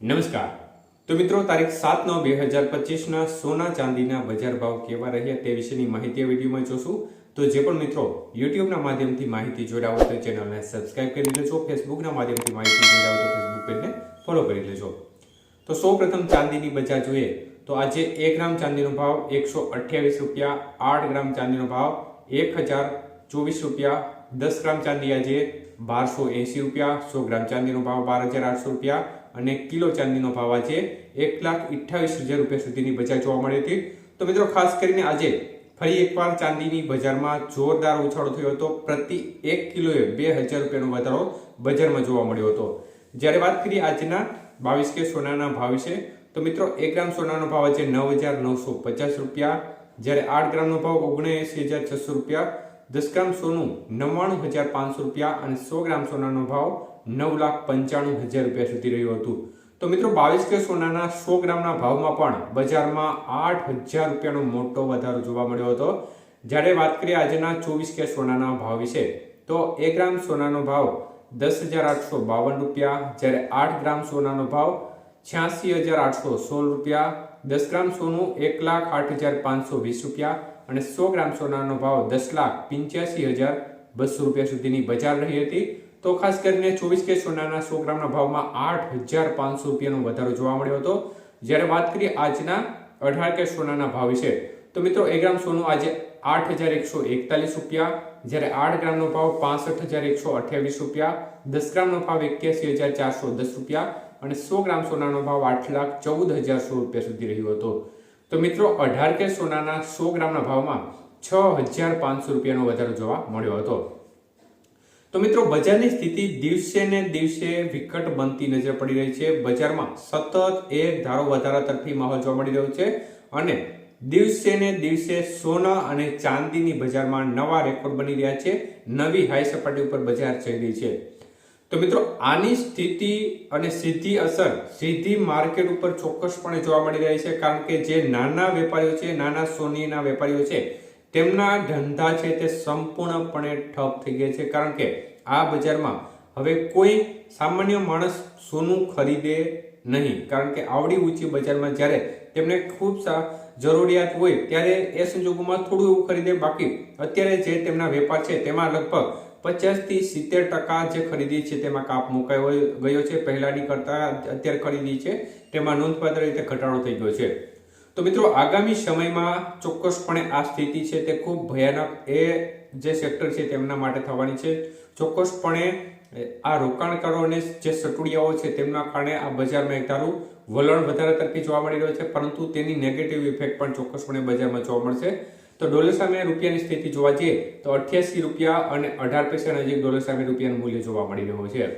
નમસ્કાર. તો મિત્રો, તારીખ સાત નવ બે હજાર પચીસના સોના ચાંદીના બજાર ભાવ કેવા રહ્યા તે વિશેની માહિતી આ વિડીયોમાં જોશું. તો જે પણ મિત્રો યુટ્યુબના માધ્યમથી માહિતી જોડાવો તો ચેનલને સબસ્ક્રાઇબ કરી લેજો, ફેસબુકના માધ્યમથી માહિતી જોડાવો તો ફેસબુક પેજને ફોલો કરી લેજો. તો સૌ પ્રથમ ચાંદીની બજાર જોઈએ તો આજે એક ગ્રામ ચાંદીનો ભાવ એકસો અઠ્યાવીસ રૂપિયા, આઠ ગ્રામ ચાંદીનો ભાવ એક હજાર ચોવીસ રૂપિયા, દસ ગ્રામ ચાંદી આજે બારસો એંસી રૂપિયા, સો ગ્રામ ચાંદીનો ભાવ બાર હજાર આઠસો રૂપિયા અને કિલો ચાંદીનો ભાવ આજે એક લાખ અઠ્ઠાવીસ હજાર રૂપિયા સુધીની બજાર જોવા મળી હતી. તો મિત્રો, ખાસ કરીને આજે ફરી એકવાર ચાંદીની બજારમાં જોરદાર ઉછાળો થયો હતો. પ્રતિ એક કિલોએ બે હજાર રૂપિયાનો વધારો બજારમાં જોવા મળ્યો હતો. જ્યારે વાત કરીએ આજના બાવીસ કે સોનાના ભાવ વિશે, તો મિત્રો, એક ગ્રામ સોનાનો ભાવ આજે નવ હજાર નવસો પચાસ રૂપિયા, જ્યારે આઠ ગ્રામનો ભાવ ઓગણએંસી હજાર છસો રૂપિયા દસ ગ્રામ સોનું નવ્વાણું હજાર પાંચસો રૂપિયા અને સો ગ્રામ સોનાનો ભાવ નવ લાખ પંચાણું હજાર રૂપિયા સુધી રહ્યું હતું. તો મિત્રો, બાવીસ કે સોનાના સો ગ્રામના ભાવમાં પણ બજારમાં આઠ હજાર રૂપિયાનો મોટો વધારો જોવા મળ્યો હતો. જ્યારે વાત કરીએ આજના ચોવીસ કે સોનાના ભાવ વિશે, તો એક ગ્રામ સોનાનો ભાવ દસ હજાર આઠસો બાવન રૂપિયા, જ્યારે આઠ ગ્રામ સોનાનો ભાવ છ્યાસી હજાર આઠસો સોળ રૂપિયા, દસ ગ્રામ સોનું એક લાખ આઠ હજાર પાંચસો વીસ રૂપિયા અને સો ગ્રામ સોનાનો ભાવ દસ લાખ પંચ્યાસી હજાર બસો રૂપિયા સુધીની બજાર રહી હતી. તો ખાસ કરીને ચોવીસ કે સોનાના સો ગ્રામના ભાવમાં આઠ હજાર પાંચસો રૂપિયાનો વધારો જોવા મળ્યો હતો. જ્યારે વાત કરીએ આજના અઢાર કે સોનાના ભાવ વિશે, તો મિત્રો એક ગ્રામ સોનું આજે આઠ હજાર એકસો એકતાલીસ રૂપિયા, જ્યારે આઠ ગ્રામનો ભાવ પાસઠ હજાર એકસો અઠ્યાવીસ રૂપિયા, દસ ગ્રામનો ભાવ એક્યાસી હજાર ચારસો દસ રૂપિયા અને સો ગ્રામ સોનાનો ભાવ આઠ લાખ ચૌદ હજાર સો રૂપિયા સુધી રહ્યો હતો. તો મિત્રો, અઢાર કે સોનાના સો ગ્રામના ભાવમાં છ હજાર પાંચસો રૂપિયાનો વધારો જોવા મળ્યો હતો. તો મિત્રો, બજારની સ્થિતિ દિવસે ને દિવસે વિકટ બનતી નજર પડી રહી છે. બજારમાં સતત એક ધારો વધારા તરફી માહોલ જોવા મળી રહ્યો છે અને દિવસે ને દિવસે સોના અને ચાંદીની બજારમાં નવા રેકોર્ડ બની રહ્યા છે. નવી હાઈ સપાટી ઉપર બજાર જઈ રહી છે. તો મિત્રો, આની સ્થિતિ અને સીધી અસર સીધી માર્કેટ ઉપર ચોક્કસપણે જોવા મળી રહી છે, કારણ કે જે નાના વેપારીઓ છે, નાના સોનીના વેપારીઓ છે, તેમના ધંધા છે તે સંપૂર્ણપણે ઠપ થઈ ગયા છે, કારણ કે આ બજારમાં હવે કોઈ સામાન્ય માણસ સોનું ખરીદે નહીં, કારણ કે આવડી ઊંચી બજારમાં જ્યારે તેમને ખૂબ જરૂરિયાત હોય ત્યારે એ સંજોગોમાં થોડું એવું ખરીદે, બાકી અત્યારે જે તેમના વેપાર છે તેમાં લગભગ પચાસથી સિત્તેર ટકા જે ખરીદી છે તેમાં કાપ મુકાયો ગયો છે. પહેલાની કરતા અત્યારે ખરીદી છે. તેમાં નોંધપાત્ર રીતે ઘટાડો થઈ ગયો છે. તો મિત્રો, આગામી સમયમાં ચોક્કસપણે આ સ્થિતિ છે તે ખૂબ ભયાનક એ જે સેક્ટર છે તેમના માટે થવાની છે. ચોક્કસપણે આ રોકાણકારોને જે સટુડિયાઓ છે તેમના કારણે આ બજારમાં એક ધારું વલણ વધારે તરફી જોવા મળી રહ્યો છે. પરંતુ તેની નેગેટિવ ઇફેક્ટ પણ ચોક્કસપણે બજારમાં જોવા મળશે. તો ડોલર સામે રૂપિયાની સ્થિતિ જોવા જઈએ તો અઠ્યાસી રૂપિયા અને અઢાર પૈસા નજીક ડોલર સામે રૂપિયાનું મૂલ્ય જોવા મળી રહ્યું છે.